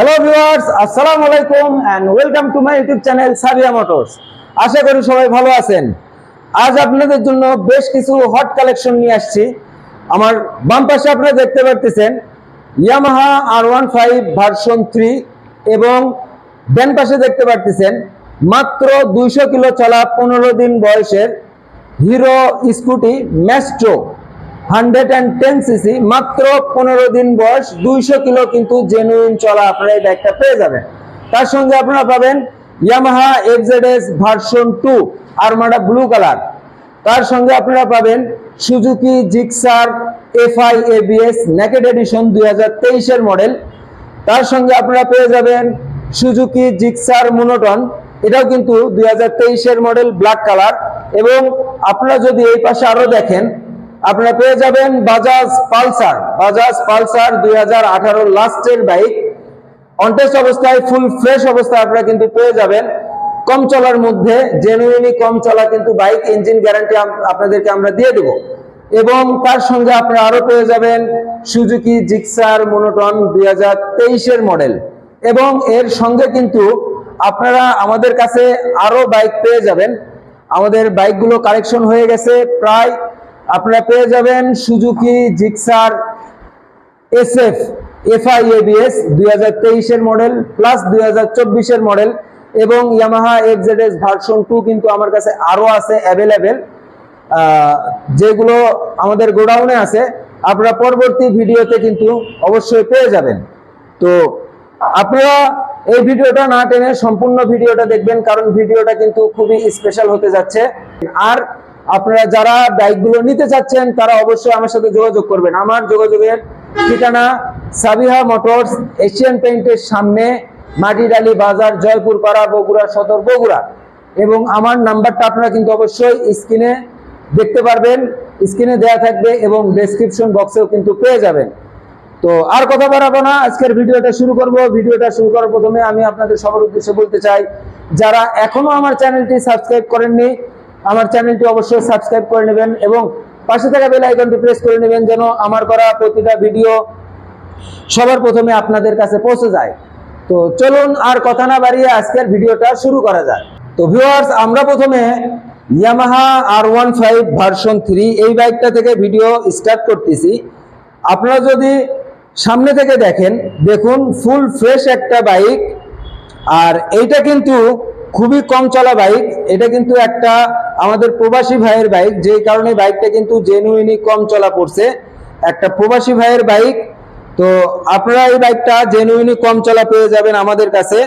Hello viewers আসসালামু আলাইকুম and welcome to my YouTube channel Sabiya Motors আশা করি সবাই ভালো আছেন। আজ আপনাদের জন্য বেশ কিছু হট কালেকশন নিয়ে আসছি। আমার বাম পাশে আপনারা দেখতে পারতেছেন Yamaha R one five version three এবং ডান পাশে দেখতে পারতেছেন, মাত্র দুইশো কিলো চলা পনেরো দিন বয়সের Hero scooty Maestro hundred and ten CC, মাত্র পনেরো দিন বয়স, দুইশো কিলো কিন্তু জেনুইন চলা আপনারা এই ব্যাগটা পেয়ে যাবেন। তার সঙ্গে আপনারা পাবেন Yamaha FZS version two Armada blue colour তার সঙ্গে আপনারা পাবেন Suzuki Gixxer FI ABS naked edition দুই হাজার মডেল তার সঙ্গে আপনারা পেয়ে যাবেন সুজুকি জিক্সার মোনোটন এটাও কিন্তু দুই হাজার মডেল ব্ল্যাক কালার এবং আপনারা যদি এই পাশে আরও দেখেন আপনারা পেয়ে যাবেন বাজাজ পালসার। বাজাজ পালসার দুই হাজার আঠারো লাস্টের বাইক অনটেস্ট অবস্থায় ফুল ফ্রেশ অবস্থায় আপনারা কিন্তু পেয়ে যাবেন। কম চলার মধ্যে জেনুইনলি কম চলা কিন্তু বাইক ইঞ্জিন গ্যারান্টি আপনাদেরকে আমরা দিয়ে দেব। এবং তার সঙ্গে আপনারা আরও পেয়ে যাবেন সুজুকি, জিক্সার মোনোটন দুই হাজার মডেল এবং এর সঙ্গে কিন্তু আপনারা আমাদের কাছে আরও বাইক পেয়ে যাবেন। আমাদের বাইকগুলো কালেকশন হয়ে গেছে প্রায় আপনারা পেয়ে যাবেন Suzuki, Gixxer S SF FI ABS দুই হাজার তেইশের মডেল প্লাস দুই হাজার চব্বিশের মডেল এবং ইয়ামাহা এফজেডএস ভার্সন টু কিন্তু আমার কাছে আরও আছে অ্যাভেলেবেল। যেগুলো আমাদের গোডাউনে আছে, আপনারা পরবর্তী ভিডিওতে কিন্তু অবশ্যই পেয়ে যাবেন। তো আপনারা এই ভিডিওটা না টেনে সম্পূর্ণ ভিডিওটা দেখবেন, কারণ ভিডিওটা কিন্তু খুবই স্পেশাল হতে যাচ্ছে। আর আপনারা যারা বাইকগুলো নিতে চাচ্ছেন, তারা অবশ্যই আমার সাথে যোগাযোগ করবেন। আমার যোগাযোগের ঠিকানা সাবিহা মোটরস, এশিয়ান পেইন্টের সামনে মাটিডালি বাজার জয়পুর পাড়া বগুড়া সদর, বগুড়া। এবং আমার নাম্বারটা আপনারা কিন্তু অবশ্যই স্ক্রিনে দেখতে পারবেন, স্ক্রিনে দেয়া থাকবে এবং ডেসক্রিপশন বক্সেও কিন্তু পেয়ে যাবেন। তো আর কথা বাড়াবো না, আজকের ভিডিওটা শুরু করব। ভিডিওটা শুরু করার প্রথমে আমি আপনাদের সবার উদ্দেশ্যে বলতে চাই, যারা এখনও আমার চ্যানেলটি সাবস্ক্রাইব করেননি আমার চ্যানেলটি অবশ্যই সাবস্ক্রাইব করে নেবেন এবং পাশে থাকা বেল আইকনটি প্রেস করে নেবেন যেন আমার করা প্রতিটা ভিডিও সবার প্রথমে আপনাদের কাছে পৌঁছে যায়। তো চলুন আর কথা না বাড়িয়ে আজকের ভিডিওটা শুরু করা যায় তো ভিউয়ার্স আমরা প্রথমে Yamaha R one five version three এই বাইকটা থেকে ভিডিও স্টার্ট করতেছি। আপনারা যদি সামনে থেকে দেখেন, দেখুন ফুল ফ্রেশ একটা বাইক আর এইটা কিন্তু খুবই কম চলা বাইক এটা কিন্তু একটা আমাদের প্রবাসী ভাইয়ের বাইক যে কারণে বাইকটা কিন্তু জেনুইনি কম চলা পড়ছে। একটা প্রবাসী ভাইয়ের বাইক তো আপনারা এই বাইকটা জেনুইনি কম চলা পেয়ে যাবেন আমাদের কাছে।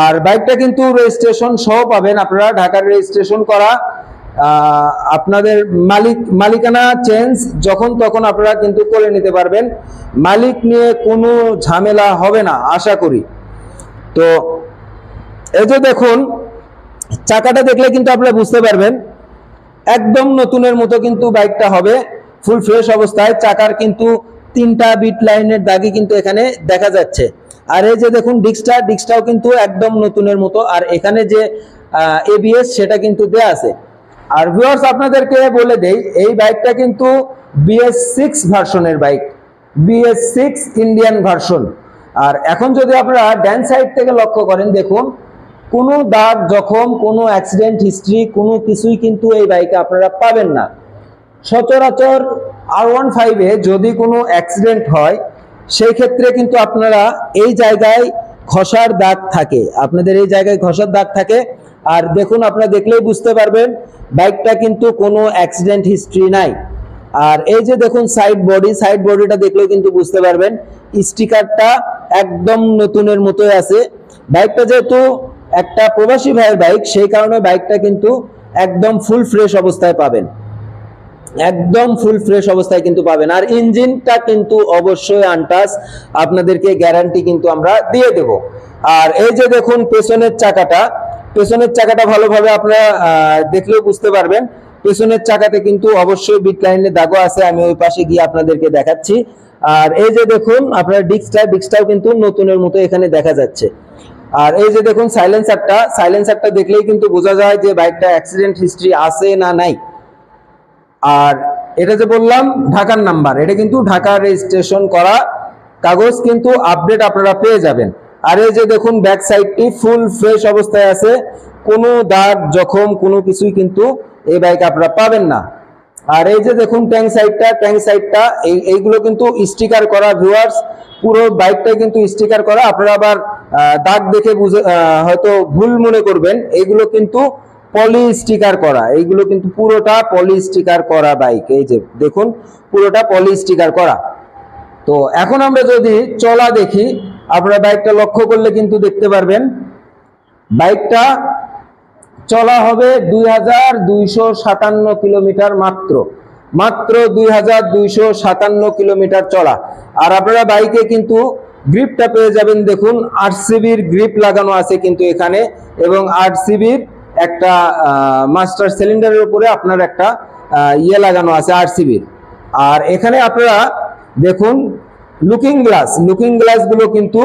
আর বাইকটা কিন্তু রেজিস্ট্রেশন সহ পাবেন আপনারা। ঢাকার রেজিস্ট্রেশন করা আপনাদের মালিক, মালিকানা চেঞ্জ যখন তখন আপনারা কিন্তু করে নিতে পারবেন। মালিক নিয়ে কোনো ঝামেলা হবে না, আশা করি। তো এই যে দেখুন, চাকাটা দেখলে কিন্তু আপনারা বুঝতে পারবেন, একদম নতুনের মতো কিন্তু বাইকটা হবে ফুল ফ্রেশ অবস্থায়, চাকার কিন্তু তিনটা বিট লাইনের দাগই কিন্তু এখানে দেখা যাচ্ছে। আর এই যে দেখুন ডিক্সটা ডিক্সটাও কিন্তু একদম নতুনের মতো, আর এখানে যে এবিএস সেটা কিন্তু দেয়া আছে। আর ভিউয়ার্স আপনাদেরকে বলে দেই, এই বাইকটা কিন্তু বিএস সিক্স ভার্সনের bike BS six Indian version. আর এখন যদি আপনারা ড্যান সাইড থেকে লক্ষ্য করেন, দেখুন কোনো দাগ, জখম, কোনো অ্যাক্সিডেন্ট হিস্ট্রি কোনো কিছুই কিন্তু এই বাইকে আপনারা পাবেন না। সচরাচর আর ওয়ান ফাইভে যদি কোনো অ্যাক্সিডেন্ট হয়, সেই ক্ষেত্রে কিন্তু আপনারা এই জায়গায় ঘষার দাগ থাকে। আপনাদের এই জায়গায় ঘষার দাগ থাকে। আর দেখুন, আপনারা দেখলেই বুঝতে পারবেন বাইকটা কিন্তু কোনো অ্যাক্সিডেন্ট হিস্ট্রি নাই। আর এই যে দেখুন সাইড বডি সাইড বডিটা দেখলেও কিন্তু বুঝতে পারবেন স্টিকারটা একদম নতুনের মতোই আছে। বাইকটা যেহেতু একটা প্রবাসী ভাইয়ের বাইক সেই কারণে বাইকটা কিন্তু একদম ফুল ফ্রেশ অবস্থায় পাবেন। একদম ফুল ফ্রেশ অবস্থায় কিন্তু পাবেন। আর ইঞ্জিনটা কিন্তু অবশ্যই আনটাস, আপনাদেরকে গ্যারান্টি কিন্তু আমরা দিয়ে দেব। আর এই যে দেখুন পেছনের চাকাটা পেছনের চাকাটা ভালোভাবে আপনারা দেখলেও বুঝতে পারবেন। পেছনের চাকাতে কিন্তু অবশ্যই বিট দাগও আছে, আমি ওই পাশে গিয়ে আপনাদেরকে দেখাচ্ছি। আর এই যে দেখুন, আপনার ডিস্কটা ডিস্কটাও কিন্তু নতুনের মতো এখানে দেখা যাচ্ছে। আর এই যে দেখুন সাইলেন্সারটা সাইলেন্সারটা দেখলেই কিন্তু বোঝা যায় যে বাইকটা অ্যাক্সিডেন্ট হিস্ট্রি আছে না নাই। আর এটা যে বললাম, ঢাকার নাম্বার এটা কিন্তু ঢাকা রেজিস্ট্রেশন করা কাগজ কিন্তু আপডেট আপনারা পেয়ে যাবেন। আর এই যে দেখুন ব্যাক সাইডটি ফুল ফ্রেশ অবস্থায় আছে, কোনো দাগ, জখম, কোনো কিছুই কিন্তু এই বাইক আপনারা পাবেন না। আর এই যে দেখুন ট্যাঙ্ক সাইডটা ট্যাঙ্ক সাইডটা এই, এইগুলো কিন্তু স্টিকার করা ভিউয়ার্স পুরো বাইকটা কিন্তু স্টিকার করা। আপনারা আবার দাগ দেখে বুঝে হয়তো ভুল মনে করবেন। এইগুলো কিন্তু পলি স্টিকার করা। এইগুলো কিন্তু পুরোটা পলি স্টিকার করা বাইক এই যে দেখুন, পুরোটা পলি স্টিকার করা। তো এখন আমরা যদি চলা দেখি, আপনারা বাইকটা লক্ষ্য করলে কিন্তু দেখতে পারবেন বাইকটা চলা হবে দুই হাজার দুইশো সাতান্ন কিলোমিটার মাত্র। মাত্র দুই হাজার দুইশো সাতান্ন কিলোমিটার চলা। আর আপনারা বাইকে কিন্তু গ্রিপটা পেয়ে যাবেন, দেখুন আট সিবির গ্রিপ লাগানো আছে কিন্তু এখানে, এবং আট সিবির একটা মাস্টার সিলিন্ডারের উপরে আপনার একটা ইয়ে লাগানো আছে আট সিবির আর এখানে আপনারা, দেখুন লুকিং গ্লাস লুকিং গ্লাসগুলো কিন্তু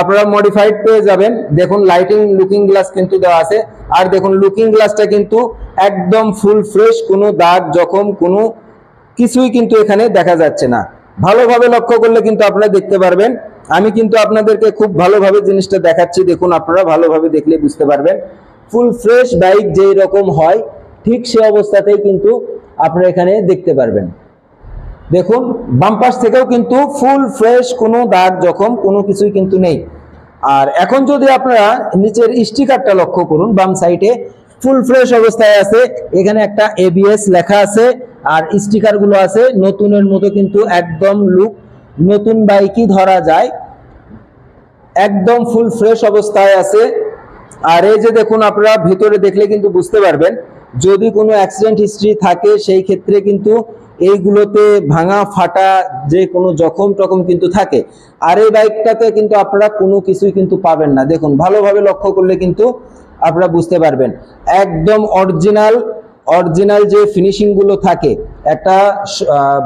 আপনারা মডিফাইড পেয়ে যাবেন। দেখুন লাইটিং লুকিং গ্লাস কিন্তু দেওয়া আছে। আর দেখুন লুকিং গ্লাসটা কিন্তু একদম ফুল ফ্রেশ কোনো দাগ, জখম, কোনো কিছুই কিন্তু এখানে দেখা যাচ্ছে না। ভালোভাবে লক্ষ্য করলে কিন্তু আপনারা দেখতে পারবেন আমি কিন্তু আপনাদেরকে খুব ভালোভাবে জিনিসটা দেখাচ্ছি। দেখুন, আপনারা ভালোভাবে দেখলে বুঝতে পারবেন। ফুল ফ্রেশ বাইক যেই রকম হয়, ঠিক সে অবস্থাতেই কিন্তু আপনারা এখানে দেখতে পারবেন। দেখুন বাম্পাস থেকেও কিন্তু ফুল ফ্রেশ কোনো দাগ জখম কোনো কিছুই কিন্তু নেই। আর এখন যদি আপনারা নিচের স্টিকারটা লক্ষ্য করুন, বাম সাইডে ফুল ফ্রেশ অবস্থায় আছে। এখানে একটা এবিএস লেখা আছে, আর স্টিকারগুলো আছে। নতুনের মতো কিন্তু একদম লুক নতুন বাইকই ধরা যায়। একদম ফুল ফ্রেশ অবস্থায় আছে। আর এই যে দেখুন আপনারা, ভিতরে দেখলে কিন্তু বুঝতে পারবেন, যদি কোনো অ্যাক্সিডেন্ট হিস্ট্রি থাকে, সেই ক্ষেত্রে কিন্তু এইগুলোতে ভাঙা, ফাটা যে কোনো জখম টখম কিন্তু থাকে। আর এই বাইকটাতে কিন্তু আপনারা কোনো কিছুই কিন্তু পাবেন না। দেখুন, ভালোভাবে লক্ষ্য করলে কিন্তু আপনারা বুঝতে পারবেন। একদম অরিজিনাল অরিজিনাল যে ফিনিশিংগুলো থাকে, একটা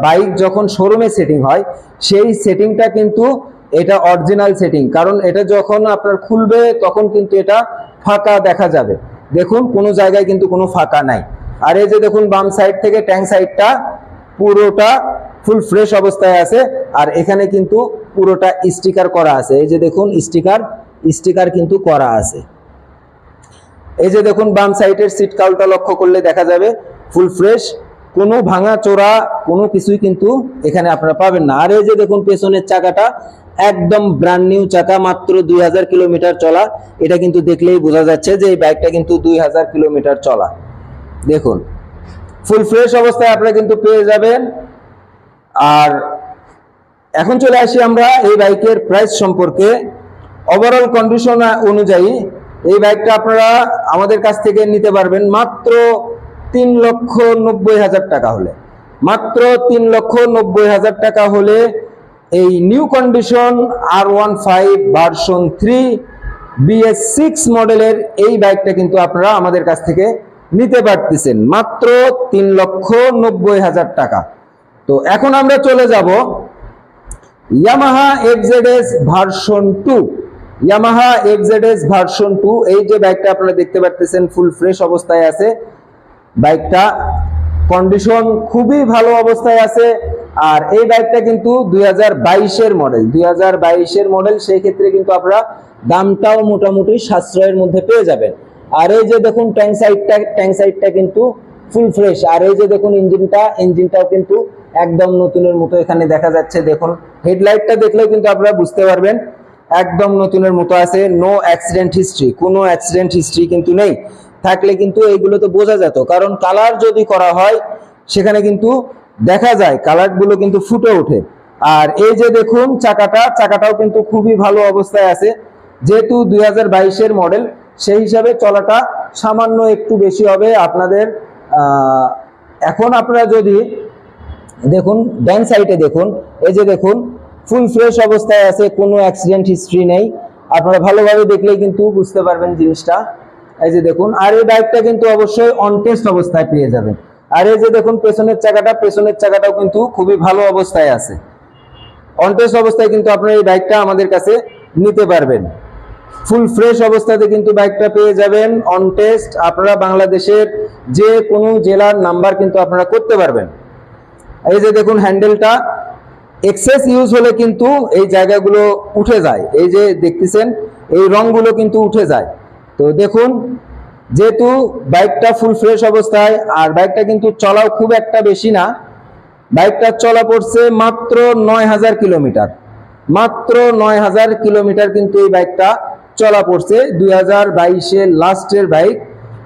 বাইক যখন শোরুমে সেটিং হয়, সেই সেটিংটা কিন্তু এটা অরিজিনাল সেটিং কারণ এটা যখন আপনার খুলবে, তখন কিন্তু এটা ফাঁকা দেখা যাবে। দেখুন, কোনো জায়গায় কিন্তু কোনো ফাঁকা নাই। আর এই যে দেখুন, বাম সাইড থেকে ট্যাঙ্ক সাইডটা পুরোটা ফুল ফ্রেশ অবস্থায় আছে, আর এখানে কিন্তু পুরোটা স্টিকার করা আছে। এই যে দেখুন স্টিকার স্টিকার কিন্তু করা আছে। এই যে দেখুন বাম সাইডের সিট কাউলটা লক্ষ্য করলে দেখা যাবে ফুল ফ্রেশ, কোনো ভাঙা চোরা, কোনো কিছুই কিন্তু এখানে আপনারা পাবেন না। আর এই যে দেখুন পেছনের চাকাটা, একদম ব্র্যান্ড নিউ চাকা, মাত্র দুই হাজার কিলোমিটার চলা। এটা কিন্তু দেখলেই বোঝা যাচ্ছে যে এই বাইকটা কিন্তু দুই হাজার কিলোমিটার চলা। দেখুন, ফুল ফ্রেশ অবস্থায় আপনারা কিন্তু পেয়ে যাবেন। আর এখন চলে আসি আমরা এই বাইকের প্রাইস সম্পর্কে। ওভারঅল কন্ডিশন অনুযায়ী এই বাইকটা আপনারা আমাদের কাছ থেকে নিতে পারবেন মাত্র তিন লক্ষ নব্বই হাজার টাকা হলে। মাত্র তিন লক্ষ নব্বই হাজার টাকা হলে এই new condition R one five version three BS six মডেলের এই বাইকটা কিন্তু আপনারা আমাদের কাছ থেকে নিতে পারতেছেন। মাত্র তিন লক্ষ নব্বই হাজার টাকা। তো এখন আমরা চলে যাব Yamaha FZS version two Yamaha FZS version two এই যে বাইকটা আপনারা দেখতে পারতেছেন ফুল ফ্রেশ অবস্থায় আছে। বাইকটা কন্ডিশন খুবই ভালো অবস্থায় আছে। আর এই বাইকটা কিন্তু দুই বাইশের মডেল দুই বাইশের মডেল সেই ক্ষেত্রে কিন্তু আপনারা দামটাও মোটামুটি সাশ্রয়ের মধ্যে পেয়ে যাবেন। আর এই যে দেখুন ট্যাঙ্ক সাইডটা ট্যাঙ্ক সাইডটা কিন্তু ফুল ফ্রেশ আর এই যে দেখুন ইঞ্জিনটা ইঞ্জিনটাও কিন্তু একদম নতুনের মতো এখানে দেখা যাচ্ছে। দেখুন হেডলাইটটা দেখলেও কিন্তু আপনারা বুঝতে পারবেন। একদম নতুনের মতো আছে নো অ্যাক্সিডেন্ট হিস্ট্রি কোনো অ্যাক্সিডেন্ট হিস্ট্রি কিন্তু নেই। থাকলে কিন্তু এইগুলো তো বোঝা যেত, কারণ কালার যদি করা হয়, সেখানে কিন্তু দেখা যায় কালারগুলো কিন্তু ফুটে ওঠে। আর এই যে দেখুন চাকাটা, চাকাটাও কিন্তু খুবই ভালো অবস্থায় আছে। যেহেতু দুই হাজার মডেল সেই হিসাবে চলাটা সামান্য একটু বেশি হবে আপনাদের এখন আপনারা যদি দেখুন, ডান সাইডে দেখুন, এই যে দেখুন ফুল ফ্রেশ অবস্থায় আছে, কোনো অ্যাক্সিডেন্ট হিস্ট্রি নেই। আপনারা ভালোভাবে দেখলেই কিন্তু বুঝতে পারবেন জিনিসটা। এই যে দেখুন, আর এই বাইকটা কিন্তু অবশ্যই অন টেস্ট অবস্থায় পেয়ে যাবেন। আর এই যে দেখুন, পেছনের চাকাটা, পেছনের চাকাটাও কিন্তু খুবই ভালো অবস্থায় আছে। অন টেস্ট অবস্থায় কিন্তু আপনারা এই বাইকটা আমাদের কাছে নিতে পারবেন। ফুল ফ্রেশ অবস্থাতে কিন্তু বাইকটা পেয়ে যাবেন অন টেস্ট আপনারা বাংলাদেশের যে কোনো জেলার নাম্বার কিন্তু আপনারা করতে পারবেন। এই যে দেখুন হ্যান্ডেলটা এক্সেস ইউজ হলে কিন্তু এই জায়গাগুলো উঠে যায়। এই যে দেখতেছেন, এই রংগুলো কিন্তু উঠে যায়। তো দেখুন, যেহেতু বাইকটা ফুল ফ্রেশ অবস্থায়, আর বাইকটা কিন্তু চলাও খুব একটা বেশি না, বাইকটা চলা পড়ছে মাত্র নয় হাজার কিলোমিটার। মাত্র নয় হাজার কিলোমিটার কিন্তু এই বাইকটা চলা পড়ছে, দুই হাজার বাইশের লাস্টের বাইক।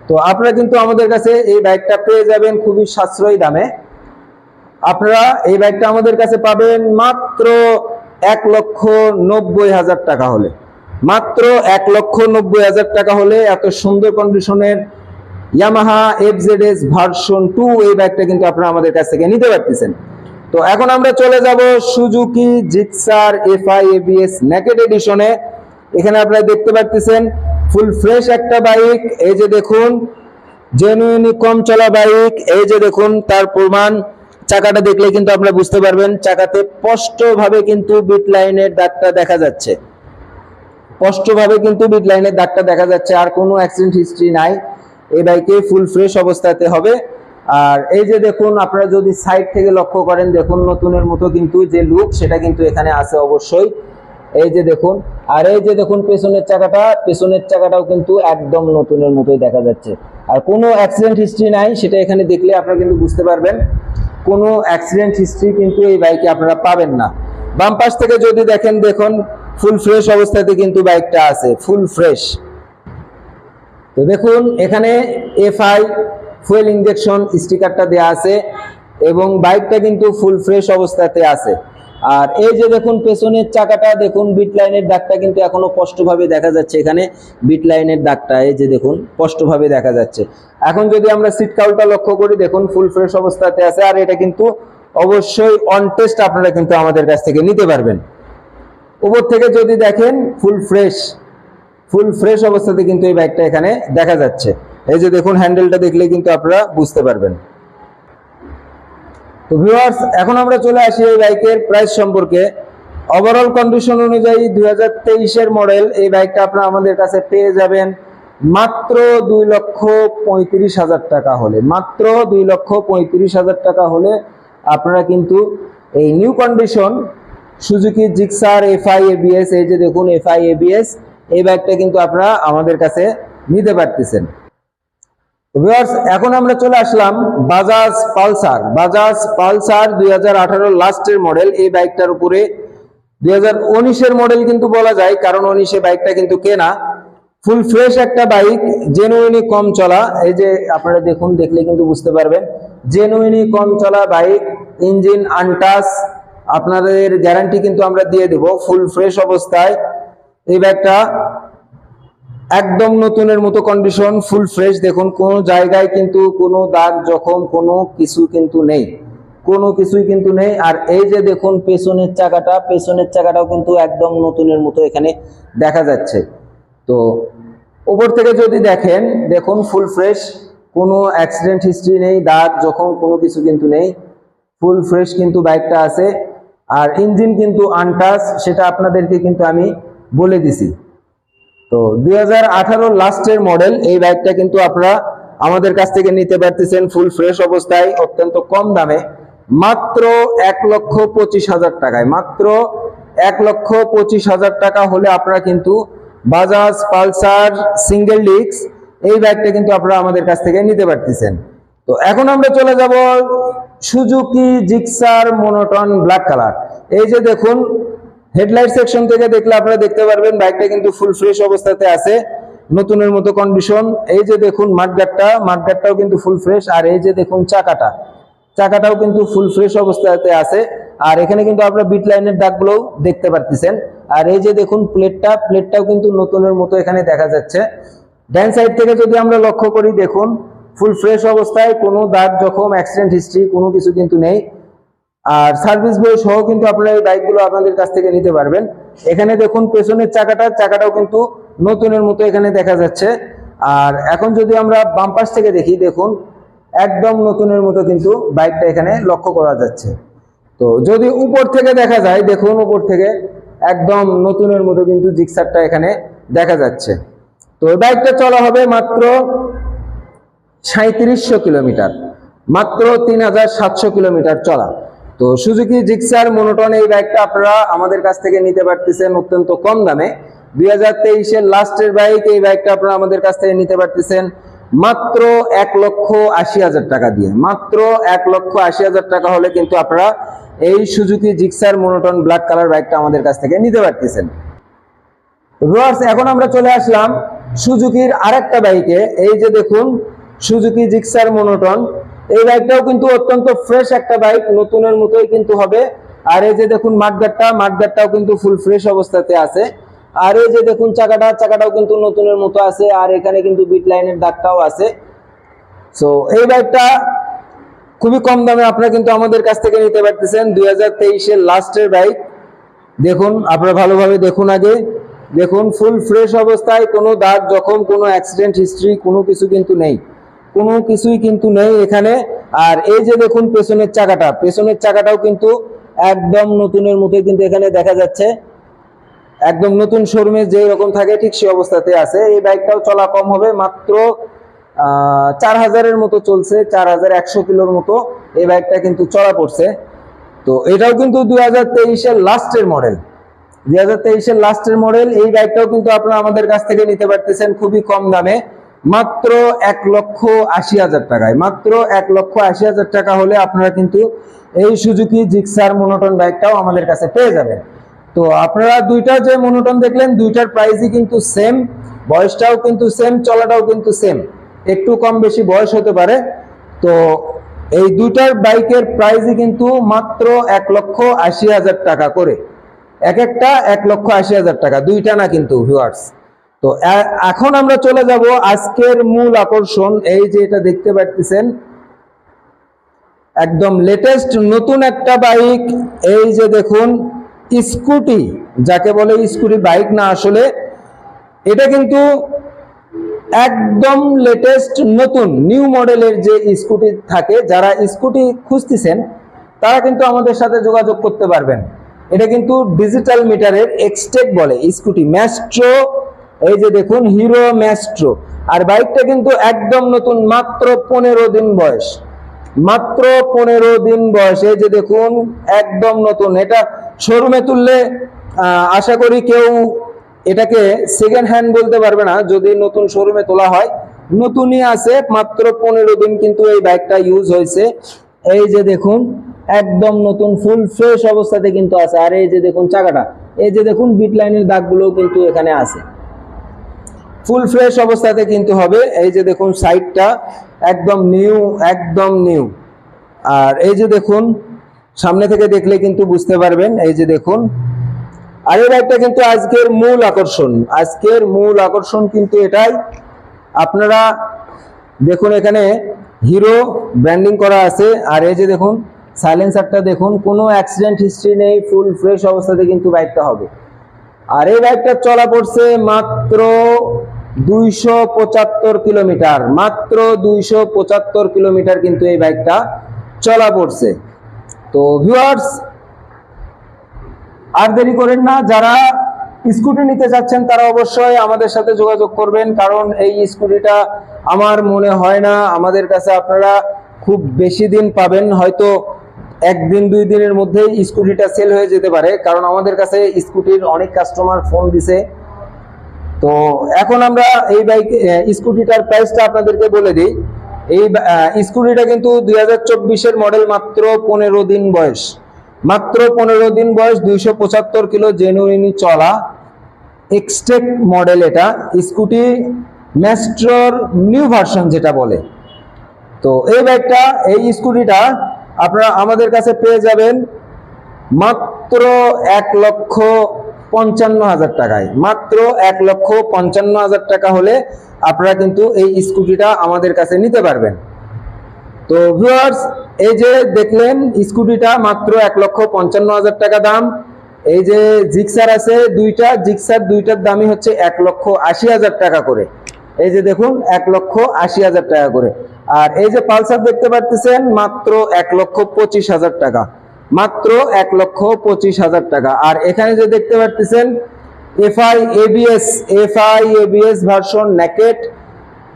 তো আপনারা কিন্তু আমাদের কাছে এই বাইকটা পেয়ে যাবেন খুবই সাশ্রয়ী দামে। আপনারা এই বাইকটা আমাদের কাছে পাবেন মাত্র এক লক্ষ নব্বই হাজার টাকা হলে। মাত্র এক লক্ষ নব্বই হাজার টাকা হলে এত সুন্দর কন্ডিশনের Yamaha FZ S version two এই বাইকটা কিন্তু আপনারা আমাদের কাছ থেকে নিতে পারতেছেন। তো এখন আমরা চলে যাব Suzuki Gixxer FI ABS naked এডিশনে এখানে আপনারা দেখতে পাচ্ছেন ফুল ফ্রেশ একটা বাইক, এই যে দেখুন জেনুইনি কম চলা বাইক, এই যে দেখুন, তার প্রমাণ চাকাটা দেখলে কিন্তু আপনারা বুঝতে পারবেন, চাকাতে স্পষ্টভাবে কিন্তু বিট লাইনের দাগটা দেখা যাচ্ছে। স্পষ্টভাবে কিন্তু বিট লাইনের দাগটা দেখা যাচ্ছে, আর কোনো অ্যাক্সিডেন্ট হিস্ট্রি নাই। এই বাইকে ফুল ফ্রেশ অবস্থাতে হবে। আর এই যে দেখুন, আপনারা যদি সাইড থেকে লক্ষ্য করেন, দেখুন নতুনের মতো কিন্তু যে লুক সেটা কিন্তু এখানে আছে অবশ্যই। এই যে দেখুন, আর এই যে দেখুন পেছনের চাকাটা, পেছনের চাকাটাও কিন্তু একদম নতুনের মতোই দেখা যাচ্ছে। আর কোনো অ্যাক্সিডেন্ট হিস্ট্রি নাই, সেটা এখানে দেখলে আপনারা কিন্তু বুঝতে পারবেন। কোনো অ্যাক্সিডেন্ট হিস্ট্রি কিন্তু এই বাইকে আপনারা পাবেন না। বাম পাশ থেকে যদি দেখেন, দেখুন ফুল ফ্রেশ অবস্থাতে কিন্তু বাইকটা আছে ফুল ফ্রেশ তো দেখুন, এখানে এফআই ফুয়েল ইঞ্জেকশন স্টিকারটা দেয়া আছে, এবং বাইকটা কিন্তু ফুল ফ্রেশ অবস্থাতে আছে। আর এই যে দেখুন পেছনের চাকাটা, দেখুন বিট লাইনের দাগটা কিন্তু এখনও স্পষ্টভাবে দেখা যাচ্ছে এখানে। বিট লাইনের দাগটা, এই যে দেখুন, স্পষ্টভাবে দেখা যাচ্ছে। এখন যদি আমরা সিট কাউলটা লক্ষ্য করি, দেখুন, ফুল ফ্রেশ অবস্থাতে আছে, আর এটা কিন্তু অবশ্যই অন টেস্ট আপনারা কিন্তু আমাদের কাছ থেকে নিতে পারবেন। উপর থেকে যদি দেখেন, ফুল ফ্রেশ ফুল ফ্রেশ অবস্থাতে কিন্তু এই বাইকটা এখানে দেখা যাচ্ছে। এই যে দেখুন হ্যান্ডেলটা দেখলে কিন্তু আপনারা বুঝতে পারবেন। তো ভিউয়ার্স এখন আমরা চলে আসি এই বাইকের প্রাইস সম্পর্কে। ওভারঅল কন্ডিশন অনুযায়ী দুই হাজার তেইশের মডেল এই বাইকটা আপনারা আমাদের কাছে পেয়ে যাবেন মাত্র দুই লক্ষ পঁয়ত্রিশ হাজার টাকা হলে। মাত্র দুই লক্ষ পঁয়ত্রিশ হাজার টাকা হলে আপনারা কিন্তু এই new condition Suzuki Gixxer FI ABS এই যে দেখুন এফআই এবিএস এই বাইকটা কিন্তু আপনারা আমাদের কাছে নিতে পারতেছেন। ভিউয়ার্স এখন আমরা চলে আসলাম বাজাজ পালসার বাজাজ পালসার দুই হাজার লাস্টের মডেল এই বাইকটার উপরে দুই উনিশের মডেল কিন্তু বলা যায়, কারণ উনিশে বাইকটা কিন্তু কেনা। ফুল ফ্রেশ একটা বাইক জেনুইনি কম চলা। এই যে আপনারা দেখুন, দেখলে কিন্তু বুঝতে পারবেন। জেনুইনি কম চলা বাইক ইঞ্জিন আনটাস আপনাদের গ্যারান্টি কিন্তু আমরা দিয়ে দেব। ফুল ফ্রেশ অবস্থায় এই বাইকটা একদম নতুনের মতো কন্ডিশন ফুল ফ্রেশ দেখুন, কোনো জায়গায় কিন্তু কোনো দাগ জখম, কোনো কিছু কিন্তু নেই। কোনো কিছুই কিন্তু নেই। আর এই যে দেখুন, পেছনের চাকাটা, পেছনের চাকাটাও কিন্তু একদম নতুনের মতো এখানে দেখা যাচ্ছে। তো উপর থেকে যদি দেখেন, দেখুন ফুল ফ্রেশ কোনো অ্যাক্সিডেন্ট হিস্ট্রি নেই, দাগ, জখম, কোনো কিছু কিন্তু নেই। ফুল ফ্রেশ কিন্তু বাইকটা আছে। আর ইঞ্জিন কিন্তু আনটাচ সেটা আপনাদেরকে কিন্তু আমি বলে দিছি। তো দু হাজার আঠারো লাস্টের মডেল এই বাইকটা কিন্তু আপনারা আমাদের কাছ থেকে নিতে পারতেছেন ফুল ফ্রেশ অবস্থায়, অত্যন্ত কম দামে, মাত্র এক লক্ষ পঁচিশ হাজার টাকায়, মাত্র এক লক্ষ পঁচিশ হাজার টাকা হলে আপনারা কিন্তু বাজাজ পালসার সিঙ্গেল ডিস্ক এই বাইকটা কিন্তু আপনারা আমাদের কাছ থেকে নিতে পারতেছেন। তো এখন আমরা চলে যাব Suzuki Gixxer monotone black colour এই যে দেখুন হেডলাইট সেকশন থেকে দেখলে আপনারা দেখতে পারবেন, বাইকটা কিন্তু ফুল ফ্রেশ অবস্থাতে আছে, নতুনের মতো কন্ডিশন এই যে দেখুন মাঠগাটটা মাঠগাটটাও কিন্তু ফুল ফ্রেশ আর এই যে দেখুন চাকাটা, চাকাটাও কিন্তু ফুল ফ্রেশ অবস্থাতে আছে। আর এখানে কিন্তু আপনারা বিট লাইনের দাগগুলোও দেখতে পারতেছেন। আর এই যে দেখুন প্লেটটা প্লেটটাও কিন্তু নতুনের মতো এখানে দেখা যাচ্ছে। ড্যান সাইড থেকে যদি আমরা লক্ষ্য করি, দেখুন ফুল ফ্রেশ অবস্থায় কোনো দাগ, জখম অ্যাক্সিডেন্ট হিস্ট্রি কোনো কিছু কিন্তু নেই। আর সার্ভিস বই সহ কিন্তু আপনারা এই বাইকগুলো আপনাদের কাছ থেকে নিতে পারবেন। এখানে দেখুন পেছনের চাকাটা, চাকাটাও কিন্তু নতুনের মতো এখানে দেখা যাচ্ছে। আর এখন যদি আমরা বাম পাশ থেকে দেখি, দেখুন একদম নতুনের মতো কিন্তু বাইকটা এখানে লক্ষ্য করা যাচ্ছে। তো যদি উপর থেকে দেখা যায়, দেখুন উপর থেকে একদম নতুনের মতো কিন্তু জিক্সারটা এখানে দেখা যাচ্ছে। তো বাইকটা চলা হবে মাত্র সাঁত্রিশশো কিলোমিটার, মাত্র তিন হাজার সাতশো কিলোমিটার চলা। তো সুজুকি জিক্সার মনোটন এই বাইকটা আপনারা আমাদের কাছ থেকে নিতে পারতেছেন অত্যন্ত কম দামে। দুই হাজার তেইশের লাস্টের বাইক এই বাইকটা আপনারা আমাদের কাছ থেকে নিতে পারতেছেন মাত্র এক লক্ষ আশি হাজার টাকা দিয়ে। মাত্র এক লক্ষ আশি হাজার টাকা হলে কিন্তু আপনারা এই Suzuki Gixxer monotone black colour বাইকটা আমাদের কাছ থেকে নিতে পারতেছেন। রোয়ার্স, এখন আমরা চলে আসলাম সুজুকির আরেকটা বাইকে। এই যে দেখুন, সুজুকি জিক্সার মনোটন এই বাইকটাও কিন্তু অত্যন্ত ফ্রেশ একটা বাইক, নতুনের মতোই কিন্তু হবে। আর এই যে দেখুন মাঠগাটটা মাঠগাটটাও কিন্তু ফুল ফ্রেশ অবস্থাতে আছে। আর এই যে দেখুন চাকাটা, চাকাটাও কিন্তু নতুনের মতো আছে, আর এখানে কিন্তু বিট লাইনের দাগটাও আছে। সো এই বাইকটা খুবই কম দামে আপনারা কিন্তু আমাদের কাছ থেকে নিতে পারতেছেন, দুই হাজার তেইশের লাস্টের বাইক। দেখুন, আপনারা ভালোভাবে দেখুন আগে। দেখুন ফুল ফ্রেশ অবস্থায়, কোনো দাগ, জখম, কোনো অ্যাক্সিডেন্ট হিস্ট্রি কোনো কিছু কিন্তু নেই। কোনো কিছুই কিন্তু নেই এখানে। আর এই যে দেখুন পেছনের চাকাটা, পেছনের চাকাটাও কিন্তু একদম নতুনের মতোই কিন্তু এখানে দেখা যাচ্ছে। একদম নতুন শোরুমে যে রকম থাকে ঠিক সেই অবস্থাতে আছে। এই বাইকটাও চলা কম হবে, মাত্র চার হাজারের মতো চলছে, চার হাজার একশো কিলোর মতো এই বাইকটা কিন্তু চলা পড়ছে। তো এটাও কিন্তু দুই হাজার তেইশের লাস্টের মডেল। দুই হাজার তেইশের লাস্টের মডেল, এই বাইকটাও কিন্তু আপনারা আমাদের কাছ থেকে নিতে পারতেছেন খুবই কম দামে। মাত্র এক লক্ষ আশি হাজার টাকায়। মাত্র এক লক্ষ আশি হাজার টাকা হলে আপনারা কিন্তু এই সুজুকি জিক্সার মনোটন বাইকটাও আমাদের কাছে পেয়ে যাবেন। তো আপনারা দুইটা যে মনোটন দেখলেন, দুইটার প্রাইসই কিন্তু সেম বয়সটাও কিন্তু সেম চলাটাও কিন্তু সেম একটু কম বেশি বয়স হতে পারে। তো এই দুইটার বাইকের প্রাইসই কিন্তু মাত্র এক লক্ষ আশি হাজার টাকা করে। এক একটা এক লক্ষ আশি হাজার টাকা, দুইটা না কিন্তু ভিউয়ার্স তো এখন আমরা চলে যাব আজকের মূল আকর্ষণ, এই যে এটা দেখতে পাচ্ছেন একদম লেটেস্ট নতুন একটা বাইক এই যে দেখুন স্কুটি যাকে বলে স্কুটি বাইক না আসলে, এটা কিন্তু একদম লেটেস্ট নতুন নিউ মডেলের যে স্কুটি থাকে, যারা স্কুটি খুঁজতেছেন, তারা কিন্তু আমাদের সাথে যোগাযোগ করতে পারবেন। এটা কিন্তু ডিজিটাল মিটারের এক্সটেক বলে স্কুটি ম্যাস্ট্রো এই যে দেখুন, হিরো ম্যাস্ট্রো। আর বাইকটা কিন্তু একদম নতুন, মাত্র পনেরো দিন বয়স। মাত্র পনেরো দিন বয়স। এই যে দেখুন, একদম নতুন। এটা শোরুমে তুললে আশা করি কেউ এটাকে সেকেন্ড হ্যান্ড বলতে পারবে না। যদি নতুন শোরুমে তোলা হয়, নতুনই আছে, মাত্র পনেরো দিন কিন্তু এই বাইকটা ইউজ হয়েছে। এই যে দেখুন, একদম নতুন ফুল ফ্রেশ অবস্থাতে কিন্তু আছে। আর এই যে দেখুন, চাকাটা। এই যে দেখুন বিট লাইনের দাগগুলোও কিন্তু এখানে আছে। ফুল ফ্রেশ অবস্থাতে কিন্তু হবে। এই যে দেখুন, সাইডটা একদম নিউ একদম নিউ। আর এই যে দেখুন, সামনে থেকে দেখলে কিন্তু বুঝতে পারবেন, এই যে দেখুন। আর এই বাইকটা কিন্তু আজকের মূল আকর্ষণ। আজকের মূল আকর্ষণ কিন্তু এটাই। আপনারা দেখুন এখানে হিরো ব্র্যান্ডিং করা আছে। আর এই যে দেখুন, সাইলেন্সারটা দেখুন, কোনো অ্যাক্সিডেন্ট হিস্ট্রি নেই, ফুল ফ্রেশ অবস্থাতে কিন্তু বাইকটা হবে। আর এই বাইকটা চলা পড়ছে মাত্র দুইশো পঁচাত্তর কিলোমিটার, মাত্র দুইশো পঁচাত্তর কিলোমিটার কিন্তু এই বাইকটা চলা পড়ছে। তো ভিউয়ার্স আর দেরি করেন না, যারা স্কুটি নিতে চাচ্ছেন তারা অবশ্যই আমাদের সাথে যোগাযোগ করবেন, কারণ এই স্কুটিটা আমার মনে হয় না আমাদের কাছে আপনারা খুব বেশি দিন পাবেন, হয়তো একদিন, দুই দিনের মধ্যেই স্কুটিটা সেল হয়ে যেতে পারে। কারণ আমাদের কাছে স্কুটির অনেক কাস্টমার ফোন দিছে। তো এখন আমরা এই বাইক স্কুটিটার প্রাইসটা আপনাদেরকে বলে দিই। এই স্কুটিটা কিন্তু দুই হাজার মডেল মাত্র পনেরো দিন বয়স। মাত্র পনেরো দিন বয়স, দুইশো পঁচাত্তর কিলো জেনুইনি চলা এক্সটেক মডেল এটা। স্কুটি ম্যাস্ট্রোর নিউ ভার্সন যেটা বলে। তো এই বাইকটা এই স্কুটিটা আপনারা আমাদের কাছে পেয়ে যাবেন মাত্র এক লক্ষ পঞ্চান্ন হাজার টাকায়। মাত্র এক লক্ষ পঞ্চান্ন হাজার টাকা হলে আপনারা কিন্তু এই স্কুটিটা আমাদের কাছে নিতে পারবেন। তো ভিউয়ার্স এই যে দেখলেন স্কুটিটা মাত্র এক লক্ষ পঞ্চান্ন হাজার টাকা দাম। এই যে জিক্সার আছে, দুইটা জিক্সার দুইটার দামই হচ্ছে এক লক্ষ আশি হাজার টাকা করে। এই যে দেখুন, এক লক্ষ আশি হাজার টাকা করে। আর এই যে পালসার দেখতে পাচ্ছেন মাত্র এক লক্ষ পঁচিশ হাজার টাকা। মাত্র এক লক্ষ পঁচিশ হাজার টাকা। আর এখানে যে দেখতে পাচ্ছেন FI, ABS FI, ABS version naked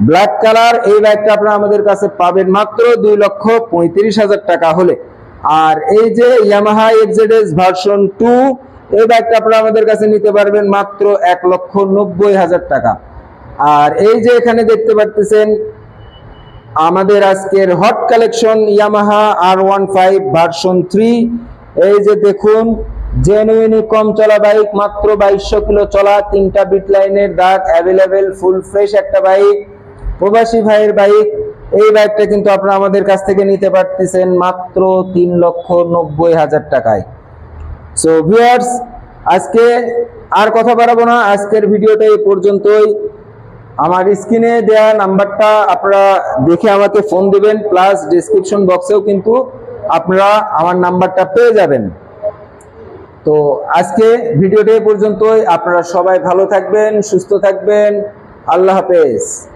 black colour, এই বাইকটা আপনারা আমাদের কাছে পাবেন মাত্র দুই লক্ষ পঁয়ত্রিশ হাজার টাকা হলে। আর এই যে ইয়ামাহা এক্সজেডএস ভার্সন টু, এই বাইকটা আপনারা আমাদের কাছে নিতে পারবেন মাত্র এক লক্ষ নব্বই হাজার টাকা। আর এই যে এখানে দেখতে পারতেছেন আমাদের আজকের hot collection Yamaha R one five version three এই যে দেখুন জেনুইনি কম চলা বাইক মাত্র বাইশশো কিলো চলা, তিনটা বিট লাইনের দাগ অ্যাভেলেবেল ফুল ফ্রেশ একটা বাইক প্রবাসী ভাইয়ের বাইক এই বাইকটা কিন্তু আপনারা আমাদের কাছ থেকে নিতে পারতেছেন মাত্র তিন লক্ষ নব্বই হাজার টাকায়। সো ভিউয়ার্স আজকে আর কথা বাড়াবো না, আজকের ভিডিওটা এই পর্যন্তই। আমার স্ক্রিনে দেওয়া নাম্বারটা আপনারা দেখে আমাকে ফোন দেবেন, প্লাস ডিসক্রিপশন বক্সেও কিন্তু আপনারা আমার নাম্বারটা পেয়ে যাবেন। তো আজকে ভিডিওটা পর্যন্তই। আপনারা সবাই ভালো থাকবেন, সুস্থ থাকবেন। আল্লাহ হাফেজ।